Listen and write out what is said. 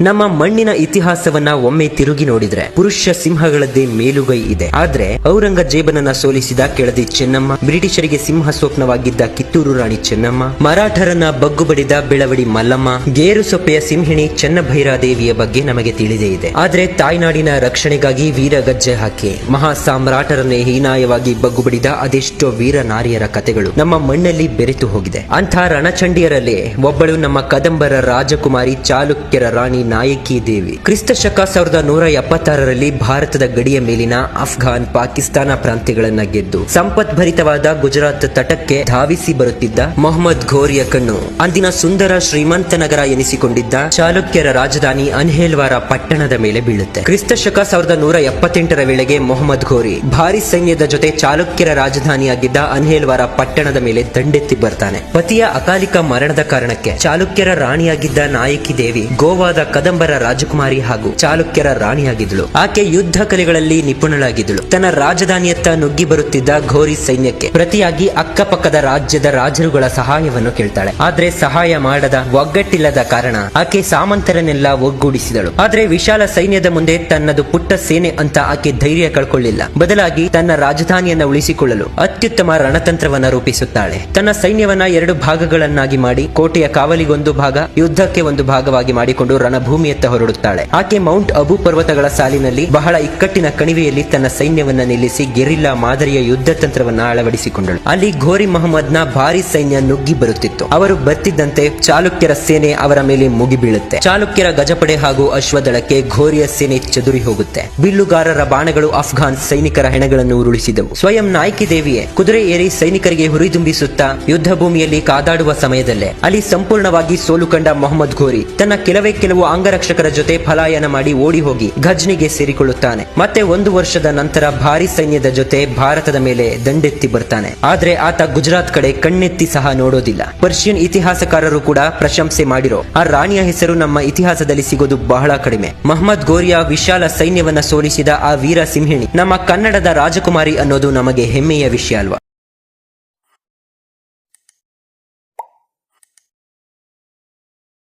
ನಮ್ಮ ಮಣ್ಣಿನ ಇತಿಹಾಸವನ್ನ ಒಮ್ಮೆ ತಿರುಗಿ ನೋಡಿದ್ರೆ ಪುರುಷ ಸಿಂಹಗಳದ್ದೇ ಮೇಲುಗೈ ಇದೆ. ಆದ್ರೆ ಔರಂಗಜೇಬನನ್ನ ಸೋಲಿಸಿದ ಕೆಳದಿ ಚೆನ್ನಮ್ಮ, ಬ್ರಿಟಿಷರಿಗೆ ಸಿಂಹ ಸ್ವಪ್ನವಾಗಿದ್ದ ಕಿತ್ತೂರು ರಾಣಿ ಚೆನ್ನಮ್ಮ, ಮರಾಠರನ್ನ ಬಗ್ಗು ಬಡಿದ ಬೆಳವಡಿ ಮಲ್ಲಮ್ಮ, ಗೇರು ಸೊಪ್ಪೆಯ ಸಿಂಹಿಣಿ ಚೆನ್ನಭೈರಾದೇವಿಯ ಬಗ್ಗೆ ನಮಗೆ ತಿಳಿದೇ ಇದೆ. ಆದ್ರೆ ತಾಯ್ನಾಡಿನ ರಕ್ಷಣೆಗಾಗಿ ವೀರ ಗಜ್ಜೆ ಹಾಕಿ, ಮಹಾ ಸಾಮ್ರಾಟರನ್ನೇ ಹೀನಾಯವಾಗಿ ಬಗ್ಗು ಬಡಿದ ಅದೆಷ್ಟೋ ವೀರ ನಾರಿಯರ ಕಥೆಗಳು ನಮ್ಮ ಮಣ್ಣಲ್ಲಿ ಬೆರೆತು ಹೋಗಿದೆ. ಅಂಥ ರಣಚಂಡಿಯರಲ್ಲಿ ಒಬ್ಬಳು ನಮ್ಮ ಕದಂಬರ ರಾಜಕುಮಾರಿ ಚಾಲುಕ್ಯರ ರಾಣಿ ನಾಯಕಿ ದೇವಿ ಕ್ರಿಸ್ತ ಶಕ ಸಾವಿರದ ನೂರ ಎಪ್ಪತ್ತಾರರಲ್ಲಿ ಭಾರತದ ಗಡಿಯ ಮೇಲಿನ ಅಫ್ಘಾನ್ ಪಾಕಿಸ್ತಾನ ಪ್ರಾಂತ್ಯಗಳನ್ನ ಗೆದ್ದು, ಸಂಪತ್ಭರಿತವಾದ ಗುಜರಾತ್ ತಟಕ್ಕೆ ಧಾವಿಸಿ ಬರುತ್ತಿದ್ದ ಮೊಹಮ್ಮದ್ ಘೋರಿಯ ಕಣ್ಣು. ಅಂದಿನ ಸುಂದರ ಶ್ರೀಮಂತ ನಗರ ಎನಿಸಿಕೊಂಡಿದ್ದ ಚಾಲುಕ್ಯರ ರಾಜಧಾನಿ ಅನ್ಹೇಲ್ವಾರ ಪಟ್ಟಣದ ಮೇಲೆ ಬೀಳುತ್ತೆ. ಕ್ರಿಸ್ತ ಶಕ ಸಾವಿರದ ನೂರ ಎಪ್ಪತ್ತೆಂಟರ ವೇಳೆಗೆ ಮೊಹಮ್ಮದ್ ಘೋರಿ ಭಾರಿ ಸೈನ್ಯದ ಜೊತೆ ಚಾಲುಕ್ಯರ ರಾಜಧಾನಿಯಾಗಿದ್ದ ಅನ್ಹೇಲ್ವಾರ ಪಟ್ಟಣದ ಮೇಲೆ ದಂಡೆತ್ತಿ ಬರ್ತಾನೆ. ಪತಿಯ ಅಕಾಲಿಕ ಮರಣದ ಕಾರಣಕ್ಕೆ ಚಾಲುಕ್ಯರ ರಾಣಿಯಾಗಿದ್ದ ನಾಯಕಿ ದೇವಿ ಗೋವಾದ ಕದಂಬರ ರಾಜಕುಮಾರಿ ಹಾಗೂ ಚಾಲುಕ್ಯರ ರಾಣಿಯಾಗಿದ್ದಳು. ಆಕೆ ಯುದ್ಧ ಕಲೆಗಳಲ್ಲಿ ನಿಪುಣಳಾಗಿದ್ದಳು. ತನ್ನ ರಾಜಧಾನಿಯತ್ತ ನುಗ್ಗಿ ಬರುತ್ತಿದ್ದ ಘೋರಿ ಸೈನ್ಯಕ್ಕೆ ಪ್ರತಿಯಾಗಿ ಅಕ್ಕಪಕ್ಕದ ರಾಜ್ಯದ ರಾಜರುಗಳ ಸಹಾಯವನ್ನು ಕೇಳ್ತಾಳೆ. ಆದ್ರೆ ಸಹಾಯ ಮಾಡದ ಒಗ್ಗಟ್ಟಿಲ್ಲದ ಕಾರಣ ಆಕೆ ಸಾಮಂತರನ್ನೆಲ್ಲ ಒಗ್ಗೂಡಿಸಿದಳು. ಆದ್ರೆ ವಿಶಾಲ ಸೈನ್ಯದ ಮುಂದೆ ತನ್ನದು ಪುಟ್ಟ ಸೇನೆ ಅಂತ ಆಕೆ ಧೈರ್ಯ ಕಳ್ಕೊಳ್ಳಿಲ್ಲ. ಬದಲಾಗಿ ತನ್ನ ರಾಜಧಾನಿಯನ್ನ ಉಳಿಸಿಕೊಳ್ಳಲು ಅತ್ಯುತ್ತಮ ರಣತಂತ್ರವನ್ನ ರೂಪಿಸುತ್ತಾಳೆ. ತನ್ನ ಸೈನ್ಯವನ್ನ ಎರಡು ಭಾಗಗಳನ್ನಾಗಿ ಮಾಡಿ, ಕೋಟೆಯ ಕಾವಲಿಗೊಂದು ಭಾಗ, ಯುದ್ಧಕ್ಕೆ ಒಂದು ಭಾಗವಾಗಿ ಮಾಡಿಕೊಂಡು ರಣಭೂಮಿಯತ್ತ ಹೊರಡುತ್ತಾಳೆ. ಆಕೆ ಮೌಂಟ್ ಅಬು ಪರ್ವತಗಳ ಸಾಲಿನಲ್ಲಿ ಬಹಳ ಇಕ್ಕಟ್ಟಿನ ಕಣಿವೆಯಲ್ಲಿ ತನ್ನ ಸೈನ್ಯವನ್ನ ನಿಲ್ಲಿಸಿ ಗೆರಿಲ್ಲಾ ಮಾದರಿಯ ಯುದ್ಧ ತಂತ್ರವನ್ನ ಅಳವಡಿಸಿಕೊಂಡಳು. ಅಲ್ಲಿ ಘೋರಿ ಮೊಹಮ್ಮದ್ನ ಭಾರಿ ಸೈನ್ಯ ನುಗ್ಗಿ ಬರುತ್ತಿತ್ತು. ಅವರು ಬತ್ತಿದ್ದಂತೆ ಚಾಲುಕ್ಯರ ಸೇನೆ ಅವರ ಮೇಲೆ ಮುಗಿಬೀಳುತ್ತೆ ಚಾಲುಕ್ಯರ ಗಜಪಡೆ ಹಾಗೂ ಅಶ್ವದಳಕ್ಕೆ ಘೋರಿಯ ಸೇನೆ ಚದುರಿ ಹೋಗುತ್ತೆ. ಬಿಲ್ಲುಗಾರರ ಬಾಣಗಳು ಅಫ್ಘಾನ್ ಸೈನಿಕರ ಹೆಣಗಳನ್ನು ಉರುಳಿಸಿದವು. ಸ್ವಯಂ ನಾಯಕಿ ದೇವಿಯೇ, ಕುದುರೆ ಏರಿ ಸೈನಿಕರಿಗೆ ಹುರಿದುಂಬಿಸುತ್ತಾ ಯುದ್ಧ ಭೂಮಿಯಲ್ಲಿ ಕಾದಾಡುವ ಸಮಯದಲ್ಲೇ, ಅಲ್ಲಿ ಸಂಪೂರ್ಣವಾಗಿ ಸೋಲು ಕಂಡ ಮೊಹಮ್ಮದ್ ಘೋರಿ, ತನ್ನ ಕೆಲವೇ ಕೆಲವು ಅಂಗರಕ್ಷಕರ ಜೊತೆ ಪಲಾಯನ ಮಾಡಿ ಓಡಿ ಹೋಗಿ ಘಜ್ನಿಗೆ ಸೇರಿಕೊಳ್ಳುತ್ತಾನೆ. ಮತ್ತೆ ಒಂದು ವರ್ಷದ ನಂತರ ಭಾರಿ ಸೈನ್ಯದ ಜೊತೆ ಭಾರತದ ಮೇಲೆ ದಂಡೆತ್ತಿ ಬರ್ತಾನೆ. ಆದ್ರೆ ಆತ ಗುಜರಾತ್ ಕಡೆ ಕಣ್ಣೆತ್ತಿ ಸಹ ನೋಡೋದಿಲ್ಲ. ಪರ್ಷಿಯನ್ ಇತಿಹಾಸಕಾರರು ಕೂಡ ಪ್ರಶಂಸೆ ಮಾಡಿರೋ ಆ ರಾಣಿಯ ಹೆಸರು ನಮ್ಮ ಇತಿಹಾಸದಲ್ಲಿ ಸಿಗೋದು ಬಹಳ ಕಡಿಮೆ. ಮಹಮ್ಮದ್ ಗೋರಿಯಾ ವಿಶಾಲ ಸೈನ್ಯವನ್ನ ಸೋಲಿಸಿದ ಆ ವೀರ ಸಿಂಹಿಣಿ ನಮ್ಮ ಕನ್ನಡದ ರಾಜಕುಮಾರಿ ಅನ್ನೋದು ನಮಗೆ ಹೆಮ್ಮೆಯ ವಿಷಯ ಅಲ್ವಾ?